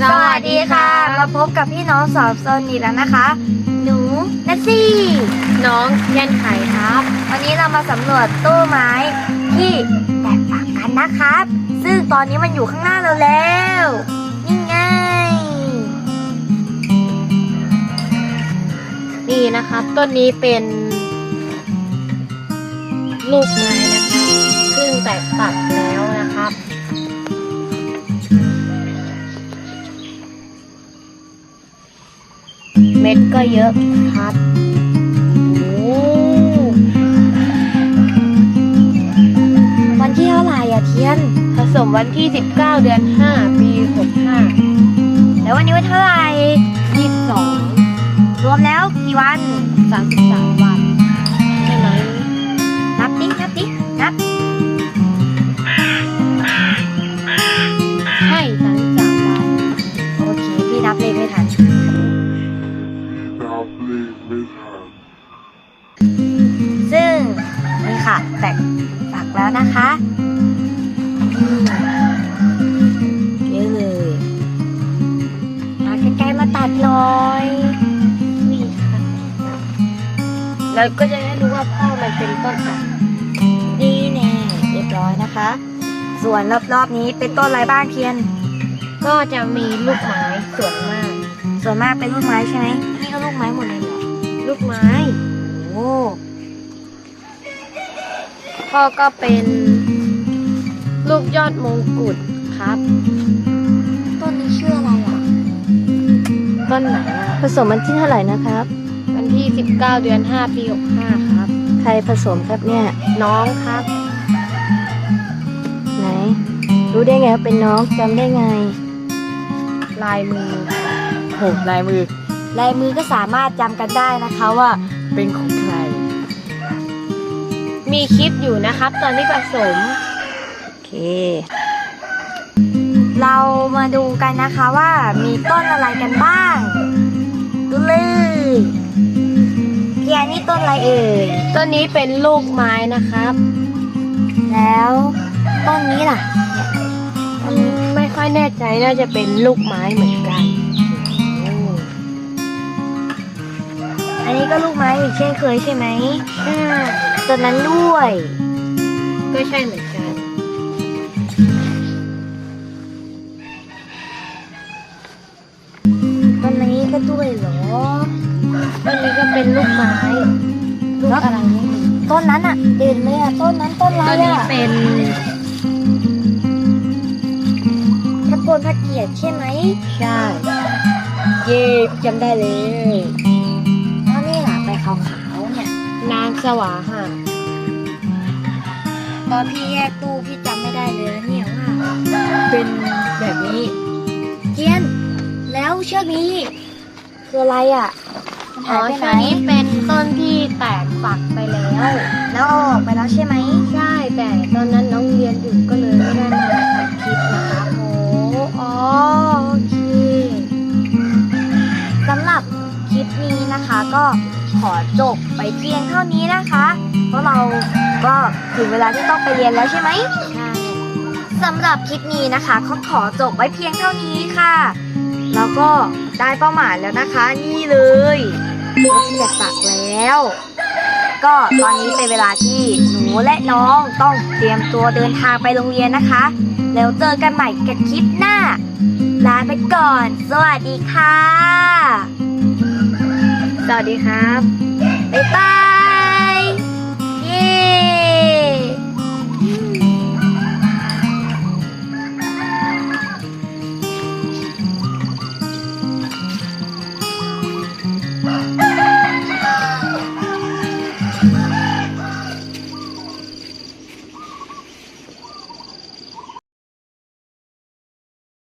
สวัสดีค่ะ มาพบกับพี่น้องสอบโซนอีกแล้วนะคะ หนูนัซซี่ น้องเทียนไข่ครับ วันนี้เรามาสำรวจตู้ไม้ที่แตกต่างกันนะครับ ซึ่งตอนนี้มันอยู่ข้างหน้าเราแล้ว นี่ไง นี่นะครับ ต้นนี้เป็น ลูกไม้ ม็ดก็เยอะครับโอ้วันที่เท่าไหร่อะเทียน ผสมวันที่ 19 เดือน 5 ปี 65 แล้ววันนี้วันเท่าไหร่22 รวมแล้วกี่วัน 33 วันใช่ไหมนับดินับดินับใช่33วัน โอเค พี่นับเลขไม่ทัน ค่ะ แตกตักแล้วนะคะอืมเยอะเลยมาใกล้ๆมาตัดหน่อยนี่ค่ะแล้วก็จะได้รู้ว่าพ่อมันเป็นต้นอะไรนี่แน่เรียบร้อยนะคะ ส่วนรอบๆนี้เป็นต้นอะไรบ้างเทียน ก็จะมีลูกไม้ส่วนมาก ส่วนมากเป็นลูกไม้ใช่ไหมนี่ก็ลูกไม้หมดเลยเหรอลูกไม้ โอ้ พ่อก็เป็นลูกยอดมงกุฎครับ ต้นนี้ชื่ออะไรอะ ต้นไหนอะผสมวันที่เท่าไหร่นะครับ วันที่ 19 เดือน 5 ปี 65 ครับ ใครผสมครับเนี่ย น้องครับ ไหน รู้ได้ไงว่าเป็นน้องจำได้ไง ลายมือ โหลายมือ ลายมือก็สามารถจำกันได้นะคะว่าเป็นของใคร มีคลิปอยู่นะครับ ตอนที่ผสม โอเค เรามาดูกันนะคะว่ามีต้นอะไรกันบ้างดูเลยพี่แอนนี่ต้นอะไรเอ่ย ต้นนี้เป็นลูกไม้นะครับ แล้วต้นนี้ล่ะอืมไม่ค่อยแน่ใจน่าจะเป็นลูกไม้เหมือนกัน อันนี้ก็ลูกไม้อีกเช่นเคยใช่ไหมใช่ ต้นนั้นด้วย ก็ใช่เหมือนกัน ต้นนี้ก็ด้วยเหรอ ต้นนี้ก็เป็นลูกไม้ ลูกอะไรไม่รู้ต้นนั้นอะเด่นเลยอะต้นนั้นต้นอะไรต้นนี้อะเป็นพระโกนพระเกียรติใช่ไหม ใช่ เย่จำได้เลย สวาหะตอนพี่แยกตู้พี่จำไม่ได้เลยนะเนี่ยว่าเป็นแบบนี้เจียน แล้วเชือกนี้ คืออะไรอะมันอ๋หาอยไปไหนต้นนี้เป็นต้นที่แตกฝักไปแล้ว แล้วเอาออกไปแล้วใช่ไหมใช่แต่ตอนนั้นน้องเรียนอยู่ก็เลยไม่ได้มาถ่ายคลิปนะคะโอ้อ๋อโอเค สำหรับคลิปนี้นะคะก็ ขอจบไปเพียงเท่านี้นะคะ เพราะเราก็ถึงเวลาที่ต้องไปเรียนแล้วใช่ไหมใช่สำหรับคลิปนี้นะคะเขาขอจบไว้เพียงเท่านี้ค่ะ แล้วก็ได้เป้าหมายแล้วนะคะนี่เลยรถที่แบกปักแล้ว ก็ตอนนี้เป็นเวลาที่หนูและน้องต้องเตรียมตัวเดินทางไปโรงเรียนนะคะ แล้วเจอกันใหม่กับคลิปหน้าลาไปก่อน สวัสดีค่ะ สวัสดีครับบ๊ายบาย